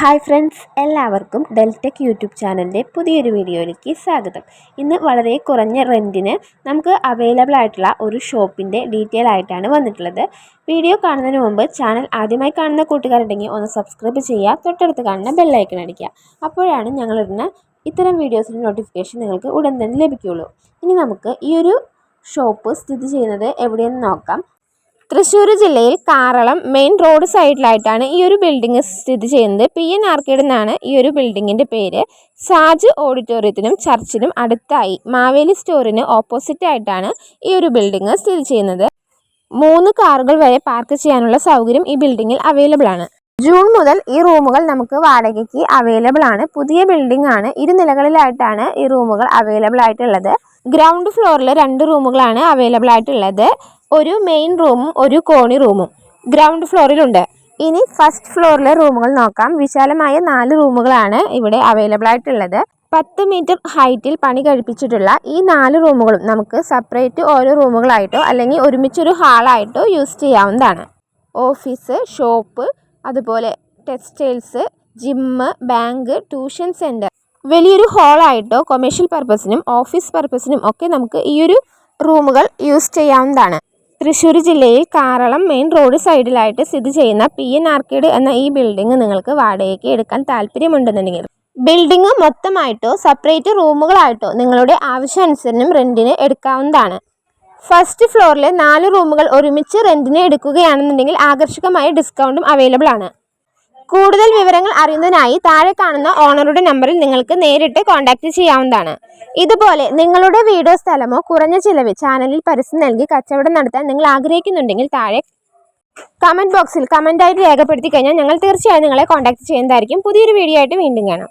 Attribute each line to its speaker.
Speaker 1: Hi friends എല്ലാവർക്കും Deltech YouTube ചാനലിന്റെ പുതിയൊരു വീഡിയോയിലേക്ക് സ്വാഗതം. ഇന്ന് വളരെ കുറഞ്ഞ റെന്റിന് നമുക്ക് അവൈലബിൾ ആയിട്ടുള്ള ഒരു ഷോപ്പിന്റെ ഡീറ്റെയിൽ ആയിട്ടാണ് വന്നിട്ടുള്ളത്. വീഡിയോ കാണുന്നതിന് മുമ്പ് ചാനൽ ആദ്യമായി കാണുന്ന കൂട്ടുകാരുണ്ടെങ്കിൽ ഒന്ന് സബ്സ്ക്രൈബ് ചെയ്യുക തൊട്ടടുത്ത് കാണുന്ന ബെല്ലൈക്കൺ അടിക്കുക. അപ്പോഴാണ് ഞങ്ങളിടുന്ന ഇത്തരം വീഡിയോസിന്റെ നോട്ടിഫിക്കേഷൻ നിങ്ങൾക്ക് ഉടൻ തന്നെ ലഭിക്കുകയുള്ളൂ. ഇനി നമുക്ക് ഈ ഒരു ഷോപ്പ് സ്ഥിതി ചെയ്യുന്നത് എവിടെയെന്ന് നോക്കാം. തൃശ്ശൂർ ജില്ലയിൽ കാറളം മെയിൻ റോഡ് സൈഡിലായിട്ടാണ് ഈ ഒരു ബിൽഡിംഗ് സ്ഥിതി ചെയ്യുന്നത്. പി എൻ ആർക്കേഡ് എന്നാണ് ഈ ഒരു ബിൽഡിങ്ങിന്റെ പേര്. സാജ് ഓഡിറ്റോറിയത്തിനും ചർച്ചിനും അടുത്തായി മാവേലി സ്റ്റോറിന് ഓപ്പോസിറ്റ് ആയിട്ടാണ് ഈ ഒരു ബിൽഡിംഗ് സ്ഥിതി ചെയ്യുന്നത്. മൂന്ന് കാറുകൾ വരെ പാർക്ക് ചെയ്യാനുള്ള സൗകര്യം ഈ ബിൽഡിങ്ങിൽ അവൈലബിൾ ആണ്. ജൂൺ മുതൽ ഈ റൂമുകൾ നമുക്ക് വാടകയ്ക്ക് അവൈലബിൾ ആണ്. പുതിയ ബിൽഡിംഗ് ആണ്. ഇരു നിലകളിലായിട്ടാണ് ഈ റൂമുകൾ അവൈലബിൾ ആയിട്ടുള്ളത്. ഗ്രൗണ്ട് ഫ്ലോറിൽ രണ്ട് റൂമുകളാണ് അവൈലബിൾ ആയിട്ടുള്ളത്. ഒരു മെയിൻ റൂമും ഒരു കോണി റൂമും ഗ്രൗണ്ട് ഫ്ലോറിലുണ്ട് ഇനി ഫസ്റ്റ് ഫ്ലോറിലെ റൂമുകൾ നോക്കാം. വിശാലമായ നാല് റൂമുകളാണ് ഇവിടെ അവൈലബിൾ ആയിട്ടുള്ളത്. പത്ത് മീറ്റർ ഹൈറ്റിൽ പണി കഴിപ്പിച്ചിട്ടുള്ള ഈ നാല് റൂമുകളും നമുക്ക് സെപ്പറേറ്റ് ഓരോ റൂമുകളായിട്ടോ അല്ലെങ്കിൽ ഒരുമിച്ചൊരു ഹാളായിട്ടോ യൂസ് ചെയ്യാവുന്നതാണ്. ഓഫീസ് ഷോപ്പ് അതുപോലെ textiles gym bank tuition centre വലിയൊരു ഹാളായിട്ടോ കൊമേഴ്ഷ്യൽ പർപ്പസിനും ഓഫീസ് പർപ്പസിനും ഒക്കെ നമുക്ക് ഈ ഒരു റൂമുകൾ യൂസ് ചെയ്യാവുന്നതാണ്. തൃശ്ശൂർ ജില്ലയിൽ കാറളം മെയിൻ റോഡ് സൈഡിലായിട്ട് സ്ഥിതി ചെയ്യുന്ന പി എൻ ആർക്കേഡ് എന്ന ഈ ബിൽഡിംഗ് നിങ്ങൾക്ക് വാടകയ്ക്ക് എടുക്കാൻ താല്പര്യമുണ്ടെന്നുണ്ടെങ്കിൽ ബിൽഡിംഗ് മൊത്തമായിട്ടോ സെപ്പറേറ്റ് റൂമുകളായിട്ടോ നിങ്ങളുടെ ആവശ്യാനുസരണം റെന്റിന് എടുക്കാവുന്നതാണ്. ഫസ്റ്റ് ഫ്ലോറിലെ നാല് റൂമുകൾ ഒരുമിച്ച് റെന്റിന് എടുക്കുകയാണെന്നുണ്ടെങ്കിൽ ആകർഷകമായ ഡിസ്കൗണ്ടും അവൈലബിൾ ആണ്. കൂടുതൽ വിവരങ്ങൾ അറിയുന്നതിനായി താഴെ കാണുന്ന ഓണറുടെ നമ്പറിൽ നിങ്ങൾക്ക് നേരിട്ട് കോൺടാക്റ്റ് ചെയ്യാവുന്നതാണ്. ഇതുപോലെ നിങ്ങളുടെ വീടോ സ്ഥലമോ കുറഞ്ഞ ചിലവ് ചാനലിൽ പരസ്യം നൽകി കച്ചവടം നടത്താൻ നിങ്ങൾ ആഗ്രഹിക്കുന്നുണ്ടെങ്കിൽ താഴെ കമന്റ് ബോക്സിൽ കമന്റായിട്ട് രേഖപ്പെടുത്തി കഴിഞ്ഞാൽ ഞങ്ങൾ തീർച്ചയായും നിങ്ങളെ കോൺടാക്ട് ചെയ്യുന്നതായിരിക്കും. പുതിയൊരു വീഡിയോ ആയിട്ട് വീണ്ടും കാണാം.